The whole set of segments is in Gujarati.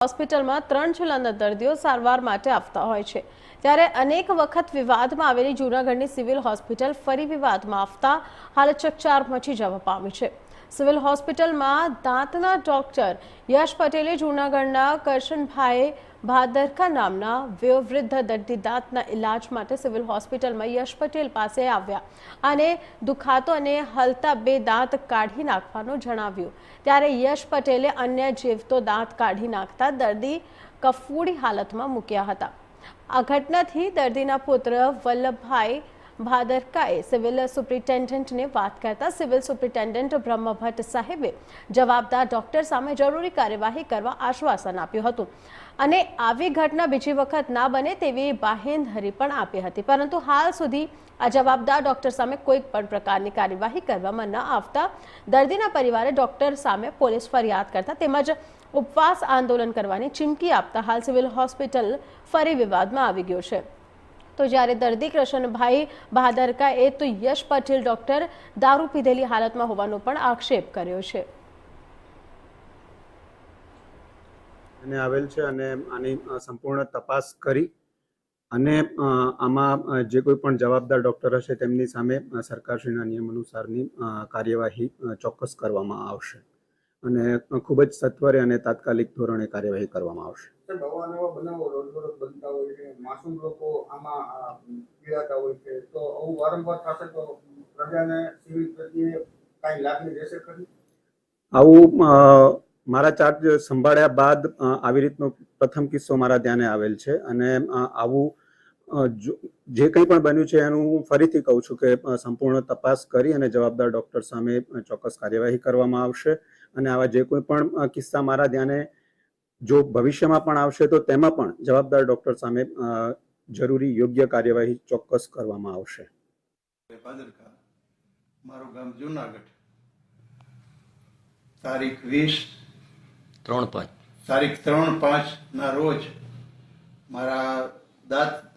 હોસ્પિટલમાં ત્રણ છેલ્લાના દર્દીઓ સારવાર માટે આવતા હોય છે. ત્યારે અનેક વખત વિવાદમાં આવેલી જૂનાગઢની સિવિલ હોસ્પિટલ ફરી વિવાદમાં આવતા, હાલ ચકચાર મચી જવા પામી છે. સિવિલ હોસ્પિટલમાં દાંતના ડોક્ટર યશ પટેલે જૂનાગઢના કરશનભાઈ ભાદરકા નામના વયોવૃદ્ધ દર્દી દાંતના ઇલાજ માટે સિવિલ હોસ્પિટલમાં યશ પટેલ પાસે આવ્યા અને દુખાતો અને હલતા બે દાંત કાઢી નાખવાનું જણાવ્યું. ત્યારે યશ પટેલે અન્ય જીવતો દાંત કાઢી નાખતા દર્દી કફોડી હાલતમાં મૂક્યા હતા. આ ઘટનાથી દર્દીના પુત્ર વલ્લભભાઈ ભાદરકાએ સિવિલ સુપ્રિન્ટેન્ડન્ટને વાત કરતા સિવિલ સુપ્રિન્ટેન્ડન્ટ બ્રહ્મભટ્ટ સાહેબે જવાબદાર ડોક્ટર સામે જરૂરી કાર્યવાહી કરવા આશ્વાસન આપ્યું હતું. અને આવી ઘટના બીજી વખત ના બને તેવી બાહેંધરી પણ આપી હતી. પરંતુ હાલ સુધી આ જવાબદાર ડોક્ટર સામે કોઈ પણ પ્રકારની કાર્યવાહી કરવામાં ન આવતા દર્દીના પરિવારે ડોક્ટર સામે પોલીસ ફરિયાદ કરતા તેમજ ઉપવાસ આંદોલન કરવાની ચીમકી આપતા હાલ સિવિલ હોસ્પિટલ ફરી વિવાદમાં આવી ગયો છે. તો જ્યારે દર્દી કૃષ્ણભાઈ બહાદરકાએ તો યશ પટેલ ડોક્ટર દારૂ પીધેલી હાલતમાં હોવાનો પણ આક્ષેપ કર્યો છે. અને આવેલ છે અને આની સંપૂર્ણ તપાસ કરી અને આમાં જે કોઈ પણ જવાબદાર ડૉક્ટર હશે તેમની સામે સરકારશ્રીના નિયમ અનુસારની કાર્યવાહી ચોક્કસ કરવામાં આવશે. અને ખૂબ જ સત્વરે અને તાત્કાલિક ધોરણે કાર્યવાહી કરવામાં આવશે. સાહેબ બનાવો રોજ બરોજ બનતા હોય છે માસૂમ લોકો આમાં પીડાતા હોય છે તો આવું વારંવાર થશે તો પ્રજાને સિવિલ પ્રત્યે રહેશે ખરી? આવું મારા ચાર્જ સંભાળ્યા બાદ આવી રીતનો પ્રથમ કિસ્સો મારા ધ્યાને આવેલ છે અને આવું જો- જે કંઈ પણ બન્યું છે એનું હું ફરીથી કહું છું કે સંપૂર્ણ તપાસ કરી અને જવાબદાર ડૉક્ટર સામે ચોક્કસ કાર્યવાહી કરવામાં આવશે. અને આવા જે કોઈ પણ કિસ્સા મારા ધ્યાને જો ભવિષ્યમાં પણ આવશે તો તેમાં પણ જવાબદાર ડૉક્ટર સામે જરૂરી યોગ્ય કાર્યવાહી ચોક્કસ કરવામાં આવશે. મારું ગામ જુનાગઢ. તારીખ વીસ ત્રણ પાંચ. તારીખ ત્રણ પાંચ ના રોજ મારા દાંતનું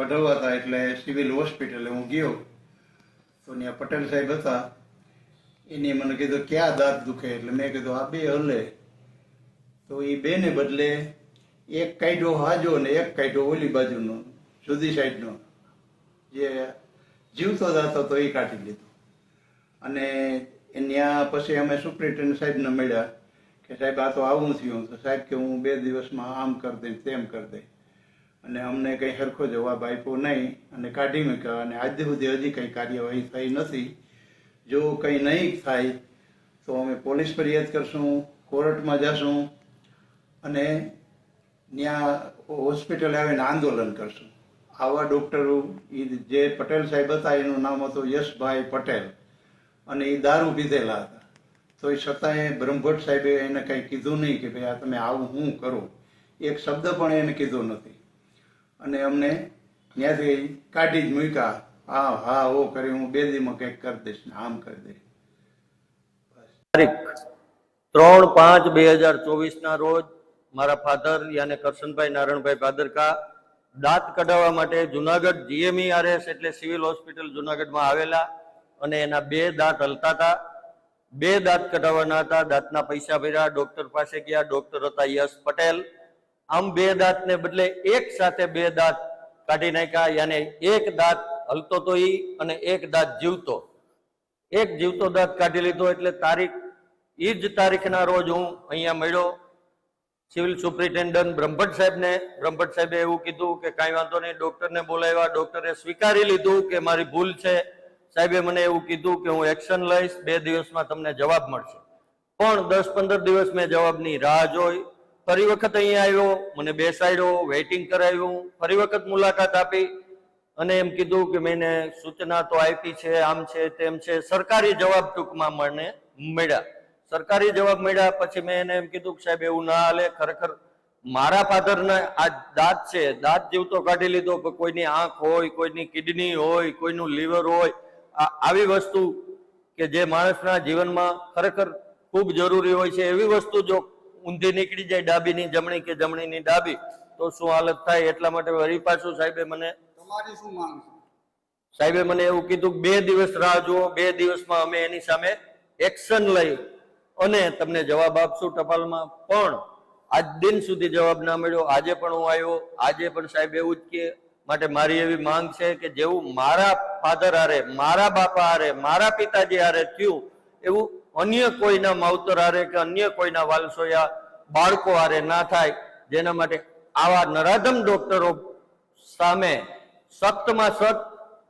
કઢાવવા હતા એટલે સિવિલ હોસ્પિટલે હું ગયો. તો ત્યાં પટેલ સાહેબ હતા. એને મને કીધું, ક્યાં દાંત દુખે? એટલે મેં કીધું, આ બે હલે. તો એ બેને બદલે એક કાઢ્યો હાજો ને એક કાઢ્યો ઓલી બાજુનો, જુદી સાઈડનો. જે જીવતો દાંત હતો એ કાઢી લીધો. અને ત્યાં પછી અમે સુપ્રિન્ટેન્ડન્ટ સાહેબને મળ્યા કે, સાહેબ, આ તો આવું થયું. તો સાહેબ કે, હું બે દિવસમાં આમ કરી દઈશ, તેમ કરી દઈશ. અને અમને કંઈ સરખો જવાબ આપ્યો નહીં અને કાઢી મૂક્યા અને આજ સુધી હજી કંઈ કાર્યવાહી થઈ નથી. જો કંઈ નહીં થાય, તો અમે પોલીસ ફરિયાદ કરશું, કોર્ટમાં જશું અને ત્યાં હોસ્પિટલે આવીને આંદોલન કરશું. આવા ડૉક્ટરો એ જે પટેલ સાહેબ હતા, એનું નામ હતું યશભાઈ પટેલ અને એ દારૂ પીધેલા હતા. તો એ છતાંય બ્રહ્મભટ્ટ સાહેબે એને કંઈ કીધું નહીં કે ભાઈ આ તમે આવું હું કરો. એક શબ્દ પણ એને કીધો નથી. અને અમને ત્યાંથી કાઢી જ મૂક્યા. હા હા, ઓ કરી, હું બે દીમાં કંઈક કરી દઈશ ને આમ કરી દઈશ. તારીખ ત્રણ પાંચ બે હજાર ચોવીસના રોજ મારા ફાધર યાને કરશનભાઈ નારાયણભાઈ પાદરકા દાંત કઢાવવા માટે જુનાગઢ જીએમઈઆરએસ એટલે સિવિલ હોસ્પિટલ જુનાગઢમાં આવેલા અને એના બે દાંત હલતા હતા. બે દાંત કઢાવવાના હતા. દાંતના પૈસા ભર્યા, ડોક્ટર પાસે ગયા, ડોક્ટર હતા યશ પટેલ. આમ બે દાંતને બદલે એક સાથે બે દાંત કાઢી નાખ્યા, યાને એક દાંત હલતો તો ઈ અને એક દાંત જીવતો. એક જીવતો દાંત કાઢી લીધો એટલે તારીખ એ જ તારીખના રોજ હું અહીંયા મળ્યો. સિવિલ સુપ્રિન્ટેન્ડન્ટ બ્રહ્મભટ્ટ સાહેબને, બ્રહ્મભટ્ટ સાહેબે એવું કીધું કે કાંઈ વાંધો નહીં, ડૉક્ટરને બોલાવ્યા. ડૉક્ટરે સ્વીકારી લીધું કે મારી ભૂલ છે. સાહેબે મને એવું કીધું કે હું એક્શન લઈશ, બે દિવસમાં તમને જવાબ મળશે. પણ દસ પંદર દિવસ મેં જવાબની રાહ જોઈ. ફરી વખત અહીંયા આવ્યો, મને બેસાડ્યો વેઇટિંગ કરાવ્યું. ફરી વખત મુલાકાત આપી અને એમ કીધું કે મેં સૂચના તો આપી છે, આમ છે, તેમ છે. સરકારી જવાબ ટૂંકમાં મને મળ્યા. સરકારી જવાબ મળ્યા પછી મેં એને એમ કીધું કે સાહેબ, એવું ના હાલે, ખરેખર મારા ફાધરને આ દાંત છે, દાંત જીવતો કાઢી લીધો કોઈની આંખ હોય, કોઈની કિડની હોય, કોઈનું લીવર હોય આવી વસ્તુ કે જે માણસના જીવનમાં ખરેખર ખૂબ જરૂરી હોય છે. એવી વસ્તુ જો ઊંધી નીકળી જાય ડાબીની જમણી કે જમણીની ડાબી તો શું હાલત થાય એટલા માટે વળી પાછું સાહેબે મને તમારી શું માંગ સાહેબે મને એવું કીધું બે દિવસ રાહ જુઓ બે દિવસમાં અમે એની સામે એક્શન લઈ અને તમને જવાબ આપશું ટપાલમાં. પણ આજ દિન સુધી જવાબ ના મળ્યો. આજે પણ હું આવ્યો. આજે પણ સાહેબ એવું જ કે માટે મારી એવી માંગ છે કે જેવું મારા ફાધર હારે મારા બાપા હારે મારા પિતાજી હારે થયું એવું અન્ય કોઈના માવતર હારે કે અન્ય કોઈના વાલસોયા બાળકો હારે ના થાય, જેના માટે આવા નરાધમ ડોક્ટરો સામે સખ્તમાં સખ્ત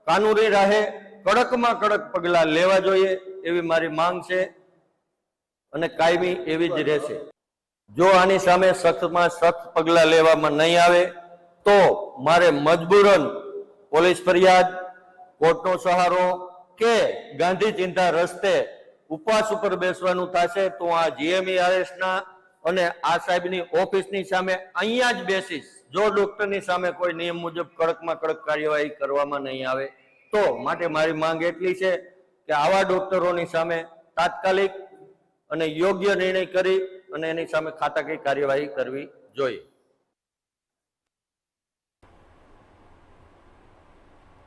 કાનૂની રાહે કડકમાં કડક પગલા લેવા જોઈએ એવી મારી માંગ છે અને કાયમી એવી જ રહેશે. જો આની સામે સખ્તમાં સખ્ત પગલા લેવામાં નહીં આવે, તો મારે મજબૂરન પોલીસ ફરિયાદ, કોર્ટનો સહારો કે ગાંધી ચિંતા રસ્તે ઉપવાસ ઉપર બેસવાનું થશે તો આ જીએમઈઆરએસ ના અને આ સાહેબની ઓફિસની સામે અહીંયા જ બેસીશ. જો ડોક્ટરની સામે કોઈ નિયમ મુજબ કડકમાં કડક કાર્યવાહી કરવામાં નહીં આવે, તો માટે મારી માંગ એટલી છે કે આવા ડોક્ટરોની સામે તાત્કાલિક અને યોગ્ય નિર્ણય કરી અને એની સામે ખાતાકીય કાર્યવાહી કરવી જોઈએ.